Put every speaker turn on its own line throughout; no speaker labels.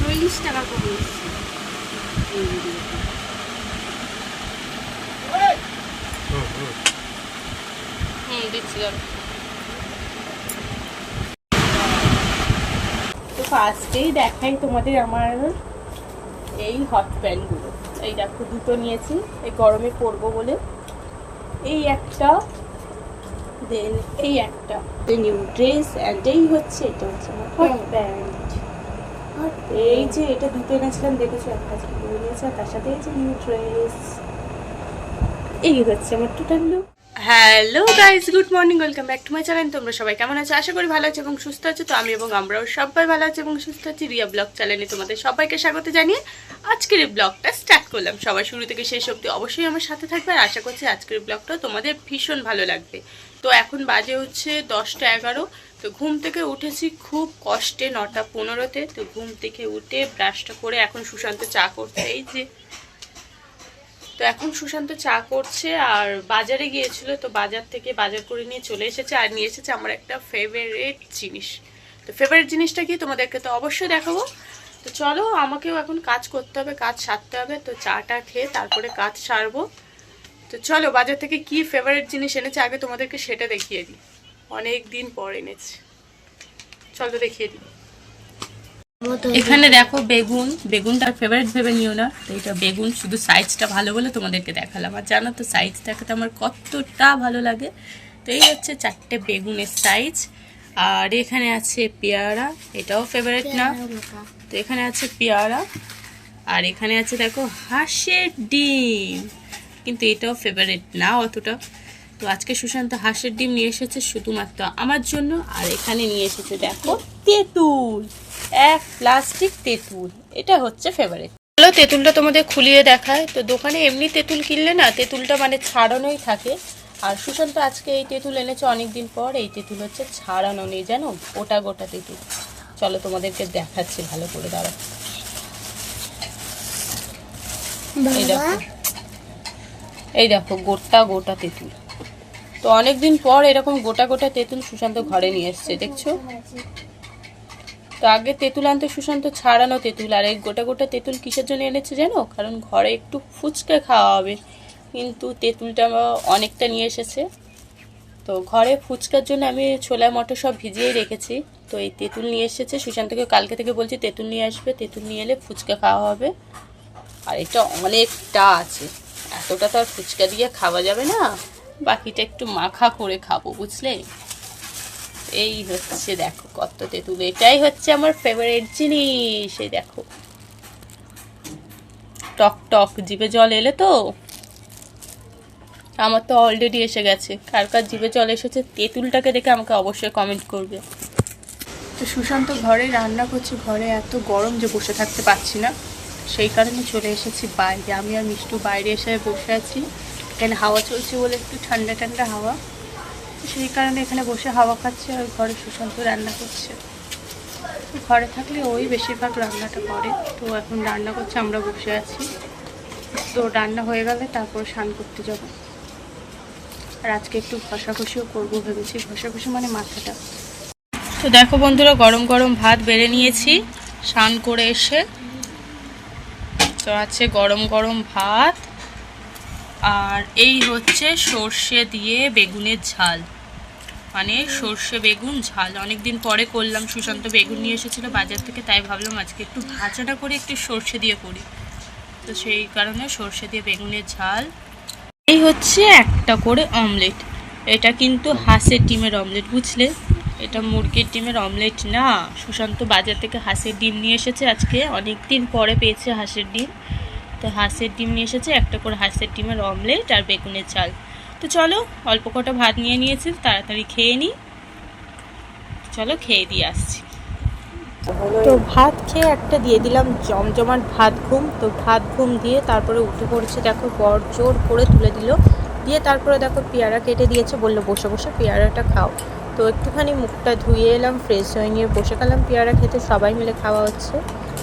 চল্লিশ টাকা দিচ্ছি তো ফার্স্টেই দেখাই তোমাদের আমার এই হট প্যান্টগুলো এই দেখো, দুটো নিয়েছি, এই গরমে পরবো বলে। এই একটা দেন এই একটা। নিউ ড্রেস অ্যান্ড এই হচ্ছে এটা হচ্ছে আমার হট প্যান্ট এই যে এটা দুটো এনেছিলাম দেখেছ? একটা ছিল নিয়েছে আর তার সাথে এই যে নিউ ড্রেস এই হচ্ছে আমার total look hello guys good morning welcome back to my channel তোমরা সবাই কেমন আছো? আশা করি ভালো আছো এবং সুস্থ আছো। তো আমি এবং আমরাও সবাই ভালো আছি এবং সুস্থ আছি। রিয়া ব্লগ চ্যানেলে তোমাদের সবাইকে স্বাগত জানিয়ে আজকের এই ব্লগটা স্টার্ট করলাম। সবাই শুরু থেকে শেষ অবধি অবশ্যই আমার সাথে থাকবে। আর আশা করছি আজকের ব্লগটা তোমাদের ভীষণ ভালো লাগবে। তো এখন বাজে হচ্ছে দশটা এগারো। তো ঘুম থেকে উঠেছি খুব কষ্টে নটা পনেরোতে। তো ঘুম থেকে উঠে ব্রাশটা করে এখন সুশান্ত চা করছে। এই যে। তো এখন সুশান্ত চা করছে আর বাজারে গিয়েছিল। তো বাজার থেকে বাজার করে নিয়ে চলে এসেছে আর নিয়ে এসেছে আমার একটা ফেভারিট জিনিস। তো ফেভারিট জিনিসটা কি তোমাদেরকে তো অবশ্যই দেখাবো। তো চলো আমাকেও এখন কাজ করতে হবে, কাজ সারতে হবে। তো চাটা খেয়ে তারপরে কাজ সারবো। তো চলো বাজার থেকে কি ফেভারিট জিনিস এনেছে আগে তোমাদেরকে সেটা দেখিয়ে দিই। অনেক দিন পর এনেছে। চলো দেখিয়ে দিই। এখানে দেখো বেগুন। বেগুনটা ফেভারিট ভেবে নিও না। তো এটা বেগুন শুধু সাইজটা ভালো বলে তোমাদেরকে দেখালাম। আর জানো তো সাইজ দেখাতে আমার কতটা ভালো লাগে। তো এই হচ্ছে চারটে বেগুনের সাইজ আর এখানে আছে পেয়ারা। এটাও ফেভারিট না? তো এখানে আছে পেয়ারা। আর এখানে আছে দেখো হাঁসের ডিম। কিন্তু এটাও ফেভারিট না অতটা। তো আজকে সুশান্ত হাঁসের ডিম নিয়ে এসেছে শুধুমাত্র আমার জন্য আর এখানে নিয়ে এসেছে দেখো তেঁতুল এক প্লাস্টিক তেঁতুল। এটা হচ্ছে ফেভারিট চলো তেঁতুলটা তোমাদের খুলিয়ে দেখায়। তো দোকানে এমনি তেঁতুল কিনলে না তেঁতুলটা মানে ছাড়ানোই থাকে। আর সুশান্ত আজকে এই তেঁতুল এনেছে অনেকদিন পর। এই তেঁতুল হচ্ছে ছাড়ানো নেই জানো? গোটা গোটা তেঁতুল। চলো তোমাদেরকে দেখাচ্ছি ভালো করে দাঁড়া এই দেখো। এই দেখো, গোটা গোটা তেঁতুল। তো অনেকদিন পর এরকম গোটা গোটা তেঁতুল সুশান্ত ঘরে নিয়ে এসছে, দেখছ? তো আগে তেঁতুল আনতে সুশান্ত ছাড়ানো তেঁতুল, আর এই গোটা গোটা তেঁতুল কিসের জন্য এনেছে জানো? কারণ ঘরে একটু ফুচকে খাওয়া হবে। কিন্তু তেঁতুলটা অনেকটা নিয়ে এসেছে। তো ঘরে ফুচকার জন্য আমি ছোলা, মটর সব ভিজিয়ে রেখেছি। তো এই তেঁতুল নিয়ে এসেছে। সুশান্তকে কালকে থেকে বলছি, তেঁতুল নিয়ে আসবে, তেঁতুল নিয়ে এলে ফুচকা খাওয়া হবে। আর এটা অনেকটা আছে। এতটা তো আর ফুচকা দিয়ে খাওয়া যাবে না। বাকিটা একটু মাখা করে খাব, বুঝলে? এই হচ্ছে দেখো কত তেঁতুল। এটাই হচ্ছে আমার ফেভারিট জিনিস, এই দেখো। টক টক, জিভে জল এলে তো আমার তো অলরেডি এসে গেছে। কার কার জিভে জল এসেছে তেঁতুলটাকে দেখে আমাকে অবশ্যই কমেন্ট করবে। তো সুশান্ত ঘরে রান্না করছে, ঘরে এত গরম যে বসে থাকতে পারছি না। সেই কারণে চলে এসেছি বাইরে। আমি আর মিষ্টু বাইরে এসে বসে আছি। এখানে হাওয়া চলছে বলে একটু ঠান্ডা ঠান্ডা হাওয়া। সেই কারণে এখানে বসে হাওয়া খাচ্ছে আর ঘরে সুশান্ত রান্না করছে। ঘরে থাকলে ওই বেশিরভাগ রান্নাটা করে। তো এখন রান্না করছে, আমরা বসে আছি। তো রান্না হয়ে গেলে তারপর স্নান করতে যাব। আর আজকে একটু ঘষাঘষিও করব ভেবেছি। ঘষাঘষি মানে মাথাটা। তো দেখো বন্ধুরা, গরম গরম ভাত বেড়ে নিয়েছি। স্নান করে এসে তো আছে গরম গরম ভাত আর এই হচ্ছে সর্ষে দিয়ে বেগুনের ঝাল। মানে সর্ষে বেগুন ঝাল। অনেক দিন পরে করলাম, সুশান্ত বেগুন নিয়ে এসেছিল বাজার থেকে, তাই ভাবলাম আজকে একটু ভাজাটা করে একটু সর্ষে দিয়ে করি। তো সেই কারণে সর্ষে দিয়ে বেগুনের ঝাল। এই হচ্ছে একটা করে অমলেট। এটা কিন্তু হাঁসের ডিমের অমলেট, বুঝলে? এটা মুরগির ডিমের অমলেট না। সুশান্ত বাজার থেকে হাঁসের ডিম নিয়ে এসেছে আজকে। অনেক দিন পরে পেয়েছে হাঁসের ডিম। তো হাঁসের ডিম নিয়ে এসেছে, একটা করে হাঁসের ডিমের অমলেট আর বেগুনের চাল। তো চলো, অল্প কটা ভাত নিয়ে নিয়েছি, তাড়াতাড়ি খেয়ে নিই চলো, খেয়ে দিয়ে আসছি। তো ভাত খেয়ে একটা দিয়ে দিলাম জমজমাট ভাত ঘুম। তো ভাত ঘুম দিয়ে তারপরে উঠে পড়েছে, দেখো বড় জোর করে তুলে দিল। দিয়ে তারপরে দেখো পেয়ারা কেটে দিয়েছে, বলল বসে বসে পেয়ারাটা খাও। তো একটুখানি মুখটা ধুয়ে এলাম ফ্রেশ হয়ে নিয়ে বসে গেলাম। পেয়ারা খেতে সবাই মিলে খাওয়া হচ্ছে।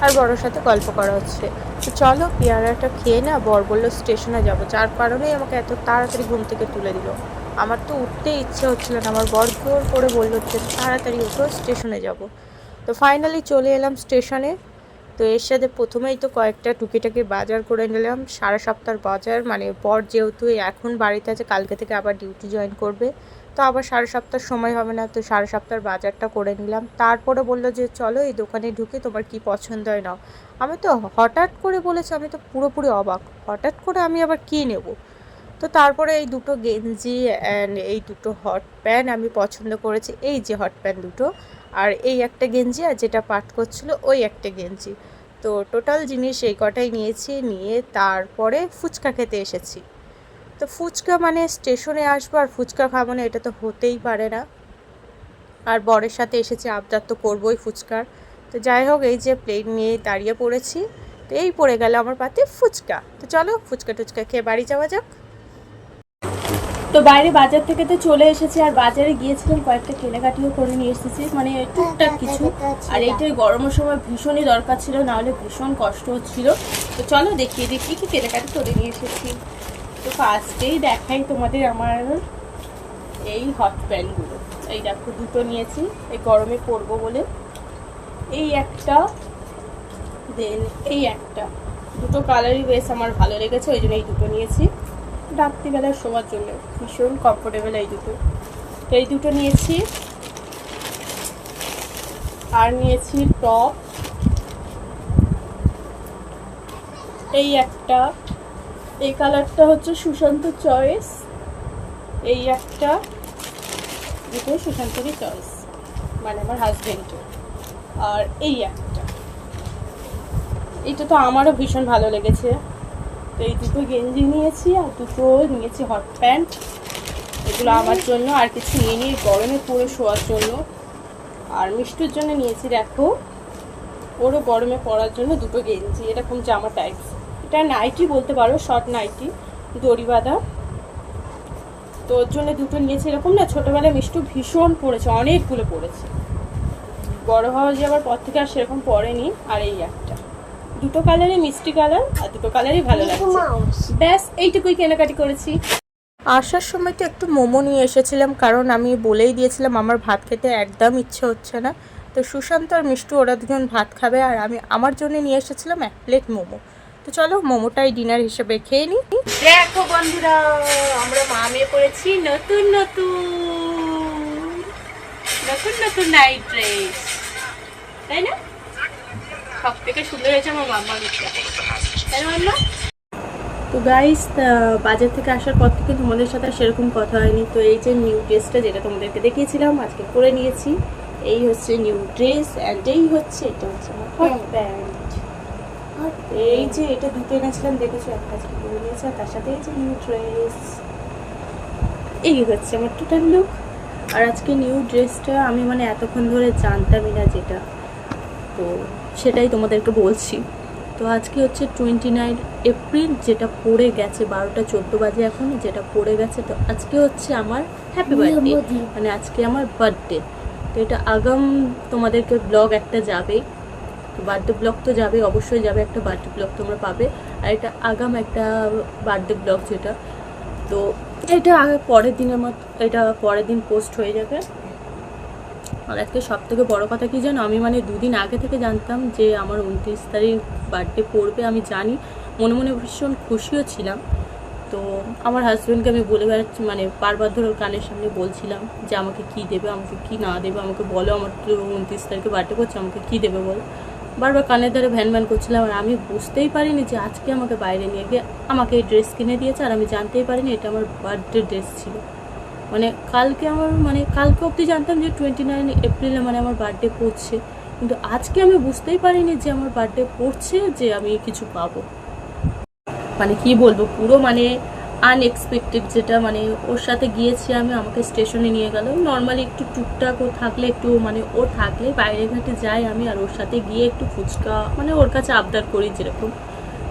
আর বড়োর সাথে গল্প করা হচ্ছে। তো চলো, পেয়ারাটা খেয়ে না বর বলল স্টেশনে যাব। যার কারণেই আমাকে এত তাড়াতাড়ি ঘুম থেকে তুলে দিল। আমার তো উঠতে ইচ্ছে হচ্ছিল না। আমার বর জোর করে বলল যে, তাড়াতাড়ি উঠো স্টেশনে যাব। তো ফাইনালি চলে এলাম স্টেশনে তো এর সাথে প্রথমেই তো কয়েকটা টুকিটাকি বাজার করে নিলাম। সারা সপ্তাহ বাজার মানে পর যেহেতু এখন বাড়িতে আছে, কালকে থেকে আবার ডিউটি জয়েন করবে। তো আবার সাড়ে সপ্তাহ সময় হবে না, তো সাড়ে সপ্তাহ বাজারটা করে নিলাম। তারপরে বলল যে, চলো এই দোকানে ঢুকে, তোমার কি পছন্দ হয় নাও। আমি তো হঠাৎ করে বলেছি, আমি তো পুরোপুরি অবাক। হঠাৎ করে আমি আবার কী নেব? তো তারপরে এই দুটো গেঞ্জি অ্যান্ড এই দুটো হট প্যান্ট আমি পছন্দ করেছি। এই যে হট প্যান্ট দুটো আর এই একটা গেঞ্জি আর যেটা পাট করছিল ওই একটা গেঞ্জি। তো টোটাল জিনিস এই কটাই নিয়েছি, নিয়ে তারপরে ফুচকা খেতে এসেছি। তো ফুচকা মানে স্টেশনে আসব আর ফুচকা খাব না, এটা তো হতেই পারে না। আর বরের সাথে এসেছি, আবদার তো করবোই ফুচকার। তো যাই হোক, এই যে প্লেন নিয়ে দাঁড়িয়ে পড়েছি, তো এই পড়ে গেল আমার পাতে ফুচকা। তো চলো ফুচকা টুচকা খেয়ে বাড়ি যাওয়া যাক। তো বাইরে বাজার থেকে তো চলে এসেছি, আর বাজারে গিয়েছিলাম, কয়েকটা কেনাকাটিও করে নিয়ে এসেছি। মানে টুকটাক কিছু। আর এইটাই গরমের সময় ভীষণই দরকার ছিল, না হলে ভীষণ কষ্ট হচ্ছিল। তো চলো দেখিয়ে কী কী কেনাকাটি করে নিয়ে এসেছি। তো ফার্স্টেই দেখাই তোমাদের আমার এই হট প্যান্টগুলো এই দেখো, দুটো নিয়েছি। এই গরমে পরবো বলে। এই একটা দেন এই একটা। দুটো কালারই বেশ আমার ভালো লেগেছে, ওই জন্য এই দুটো নিয়েছি। রাত্রিবেলায় শোয়ার জন্য। ভীষণ কমফোর্টেবল এই দুটো। এই দুটো নিয়েছি। আর নিয়েছি টপ এই একটা। এই কালারটা হচ্ছে সুশান্ত চয়েস এই একটা। দুটো সুশান্তরই চয়েস মানে আমার হাজবেন্ডের আর এই একটা। এইটা তো আমারও ভীষণ ভালো লেগেছে। এই দুটো গেঞ্জি নিয়েছি আর দুটো নিয়েছি হট প্যান্ট এগুলো আমার জন্য আর কিছু নিয়ে নিয়ে গরমে পরে শোয়ার জন্য। আর মিষ্টির জন্য নিয়েছি দেখো, ওরও গরমে পরার জন্য দুটো গেঞ্জি। এরকম জামা টাইপস এটা নাইটি বলতে পারো শর্ট নাইটি, দড়ি বাঁধা। তো ওর জন্য দুটো নিয়েছি। এরকম না, ছোটোবেলায় মিষ্টু ভীষণ পড়েছে অনেকগুলো পড়েছে বড় হওয়া যাওয়ার পর থেকে আর সেরকম পড়েনি আর এই একটা। দুটো কালারই মিষ্টি কালার আর দুটো কালারই ভালো লাগছে। ব্যাস এইটুকুই কেনাকাটি করেছি। আসার সময় তো একটু মোমো নিয়ে এসেছিলাম কারণ আমি বলেই দিয়েছিলাম আমার ভাত খেতে একদম ইচ্ছে হচ্ছে না। তো সুশান্ত আর মিষ্টু ওরা দুজন ভাত খাবে আর আমি আমার জন্য নিয়ে এসেছিলাম এক প্লেট মোমো। তো চলো মোমোটাই ডিনার হিসেবে খেয়ে নিই দেখো বন্ধুরা আমরা মা মেয়ে পড়েছি নতুন নতুন। নতুন নতুন নাইট ড্রেস তাই না? সব থেকে সুন্দর হয়েছে আমার মাম্মা তাই মাম্মা? তো গাইস বাজার থেকে আসার পর থেকে তোমাদের সাথে সেরকম কথা হয়নি। তো এই যে নিউ ড্রেসটা যেটা তোমাদেরকে দেখিয়েছিলাম আজকে পরে নিয়েছি। এই হচ্ছে নিউ ড্রেস অ্যান্ড এই হচ্ছে এটা হচ্ছে আমার হট প্যান্ট এই যে এটা দুটো এনেছিলাম দেখেছ? একটা আজকে পরে নিয়েছি আর তার সাথে এই যে নিউ ড্রেস এই হচ্ছে আমার টোটাল লুক আর আজকে নিউ ড্রেসটা আমি মানে এতক্ষণ ধরে জানতামই না যেটা। তো সেটাই তোমাদেরকে বলছি। তো আজকে হচ্ছে টোয়েন্টি নাইন এপ্রিল যেটা পড়ে গেছে বারোটা চোদ্দ বাজে এখন যেটা পড়ে গেছে তো আজকে হচ্ছে আমার হ্যাপি বার্থডে মানে আজকে আমার বার্থডে তো এটা আগাম তোমাদেরকে ব্লগ একটা যাবে। বার্থডে ব্লগ তো যাবে অবশ্যই যাবে একটা বার্থডে ব্লগ তোমরা পাবে। আর এটা আগাম একটা বার্থডে ব্লগ যেটা। তো এটা আগে পরের দিনের মতো এটা পরের দিন পোস্ট হয়ে যাবে। আজকে সব থেকে বড়ো কথা কি জানো? আমি মানে দুদিন আগে থেকে জানতাম যে আমার উনত্রিশ তারিখ বার্থডে পড়বে, আমি জানি। মনে মনে ভীষণ খুশিও ছিলাম। তো আমার হাজব্যান্ডকে আমি বলে বেড়াচ্ছি মানে বারবার ধরে কানের সামনে বলছিলাম যে আমাকে কি দেবে, আমাকে কি না দেবে, আমাকে বলো, আমার তো উনত্রিশ তারিখে বার্থডে করছে, আমাকে কি দেবে বলো। বারবার কানের ধারে ভ্যান ভ্যান করছিলাম আর আমি বুঝতেই পারিনি যে আজকে আমাকে বাইরে নিয়ে গিয়ে আমাকে এই ড্রেস কিনে দিয়েছে আর আমি জানতেই পারিনি এটা আমার বার্থডে ড্রেস ছিল। মানে কালকে আমার মানে কালকে অবধি জানতাম যে টোয়েন্টি নাইন এপ্রিলে মানে আমার বার্থডে পড়ছে। কিন্তু আজকে আমি বুঝতেই পারিনি যে আমার বার্থডে পড়ছে, যে আমি কিছু পাবো। মানে কি বলব, পুরো মানে আনএক্সপেক্টেড যেটা মানে ওর সাথে গিয়েছি আমি, আমাকে স্টেশনে নিয়ে গেল। নর্মালি একটু টুকটাক ও থাকলে, একটু মানে ও থাকলে, বাইরে ঘাটে যাই আমি আর ওর সাথে গিয়ে একটু ফুচকা মানে ওর কাছে আবদার করি যেরকম।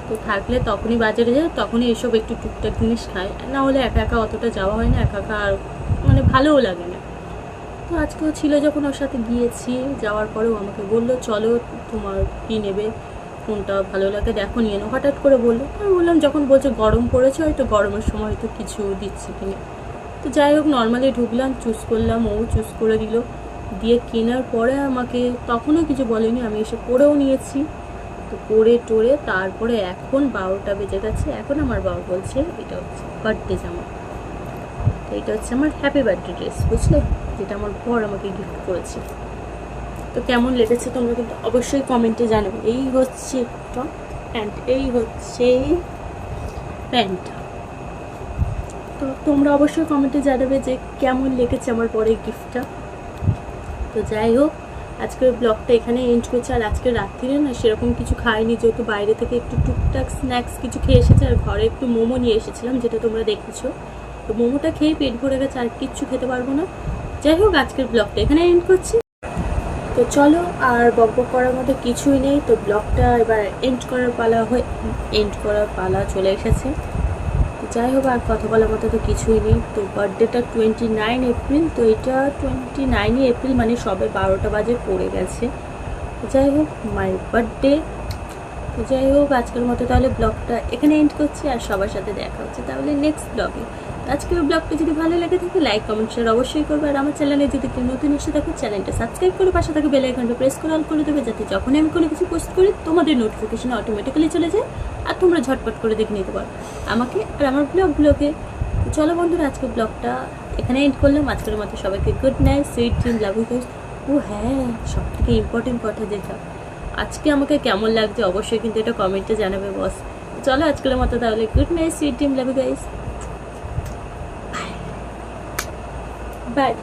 তো থাকলে তখনই বাজারে যাই তখনই এসব একটু টুকটাক জিনিস খাই না হলে একা একা অতটা যাওয়া হয় না, একা একা আর মানে ভালোও লাগে না। তো আজকেও ছিল যখন ওর সাথে গিয়েছি, যাওয়ার পরেও আমাকে বলল, চলো তোমার কী নেবে? কোনটা ভালো লাগে দেখো, নিয়ে নাও। হঠাৎ করে বলল আমি বললাম, যখন বলছে গরম পড়েছে, হয়তো গরমের সময় হয়তো কিছু দিচ্ছি কিনে। তো যাই হোক নর্মালি ঢুকলাম চুজ করলাম, ও চুজ করে দিল। দিয়ে কেনার পরে আমাকে তখনও কিছু বলেনি, আমি এসে পরেও নিয়েছি। তো করে টোরে তারপরে এখন বারোটা বেজে গেছে, এখন আমার বাবা বলছে এটা হচ্ছে বার্থডে জামা। তো এটা হচ্ছে আমার হ্যাপি বার্থডে ড্রেস বুঝলে? যেটা আমার বর আমাকে গিফট করেছে। তো কেমন লেগেছে তোমরা কিন্তু অবশ্যই কমেন্টে জানাবে। এই হচ্ছে টপ প্যান্ট এই হচ্ছে প্যান্টটা তো তোমরা অবশ্যই কমেন্টে জানাবে যে কেমন লেগেছে আমার পরে গিফটটা তো যাই হোক আজকের ব্লগটা এখানে এন্ড করছে। আর আজকে রাত্রিরে না সেরকম কিছু খাইনি, যেহেতু বাইরে থেকে একটু টুকটাক স্ন্যাক্স কিছু খেয়ে এসেছে আর ঘরে একটু মোমো নিয়ে এসেছিলাম, যেটা তোমরা দেখেছ। তো মোমোটা খেয়ে পেট ভরে গেছে, আর কিচ্ছু খেতে পারব না। যাই হোক, আজকের ব্লগটা এখানে এন্ড করছি। তো চলো, আর বক করার মতো কিছুই নেই। তো ব্লগটা এবার এন্ড করার পালা হয়ে এন্ড করার পালা চলে এসেছে। যাই হোক, আর কথা বলার মতো তো কিছুই নেই। তো বার্থডেটা টোয়েন্টি নাইন এপ্রিল তো এটা টোয়েন্টি নাইনই এপ্রিল মানে সবে বারোটা বাজে পড়ে গেছে। যাই হোক মাই বার্থডে তো যাই হোক, আজকের মতো তাহলে ব্লগটা এখানে এন্ড করছি, আর সবার সাথে দেখা হচ্ছে তাহলে নেক্সট ব্লগে আজকের ব্লগটা যদি ভালো লাগে থাকে লাইক কমেন্ট শেয়ার অবশ্যই করবে। আর আমার চ্যানেলে যদি কেউ নতুন এসে থাকো চ্যানেলটা সাবস্ক্রাইব করে পাশে থাকে বেল আইকনটা প্রেস করে অল করে দেবে, যাতে যখনই আমি কোনো কিছু পোস্ট করি, তোমাদের নোটিফিকেশন অটোমেটিক্যালি চলে যায় আর তোমরা ঝটপট করে দেখে নিতে পারো। আমাকে আর আমার ব্লগগুলোকে চলো বন্ধুরা, আজকের ব্লগটা এখানে এন্ড করলাম। আজকের মতো সবাইকে good night sweet dream love you ও হ্যাঁ সব থেকে ইম্পর্টেন্ট কথা যেটা। আজকে আমাকে কেমন লাগছে অবশ্যই কিন্তু এটা কমেন্টে জানাবে বস চলো আজকের মতো তাহলে good night sweet dream love you guys bye